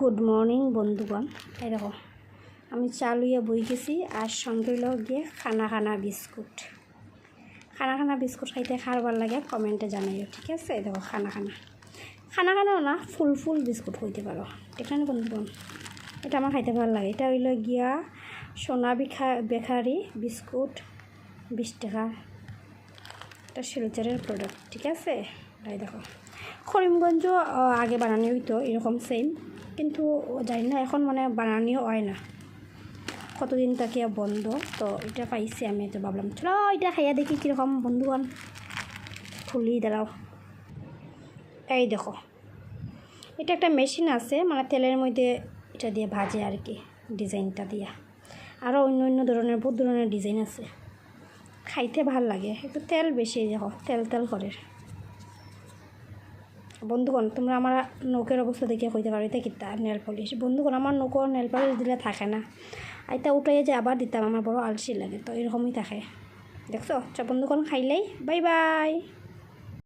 Good morning বন্ধুগণ। দেখো, আমি চা লইয়া বই গেছি আর সঙ্গে লগ গিয়ে খানা খানা বিস্কুট। খানা খানা বিস্কুট খাইতে খারবার লাগে, কমেন্টে জানাইও, ঠিক আছে? দেখো খানা খানা খানা খানাও না, ফুল ফুল বিস্কুট হইতে পারো, ঠিক আছে বন্ধুগণ? এটা আমার খাইতে ভালো লাগে। এটা হইল গিয়া সোনা বিখা বেকারি বিস্কুট, বিশ টাকা। এটা শিলচরের প্রোডাক্ট ঠিক আছে? তাই দেখো করিমগঞ্জ আগে বানানি হইতো, এরকম সেম কিন্তু জানি না, এখন মানে বানানিও হয় না। কতদিন তাকে বন্ধ, তো এটা পাইছি আমি, তো ভাবলাম, চলো এটা খাইয়া দেখি কীরকম বন্ধুগণ। খুলি, দাঁড়াও। এই দেখো, এটা একটা মেশিন আছে মানে তেলের মধ্যে এটা দিয়ে ভাজে আর কি, ডিজাইনটা দিয়া। আরও অন্য অন্য ধরনের, বহুত ধরনের ডিজাইন আছে। খাইতে ভালো লাগে, একটু তেল বেশি, দেখো, তেল তেল করে। বন্ধুগণ, তোমরা আমার নৌকের অবস্থা দেখে কইতে পারো, এটা কিতা নেল পলিশ? বন্ধুগণ, আমার নৌকর নেল পলিশ দিলে থাকে না। আইতা উঠাইয়ে যে আবার দিতাম, আমার বড় আলসি লাগে, তো এরকমই থাকে। দেখছ? আচ্ছা বন্ধুগণ, খাইলেই, বাই বাই।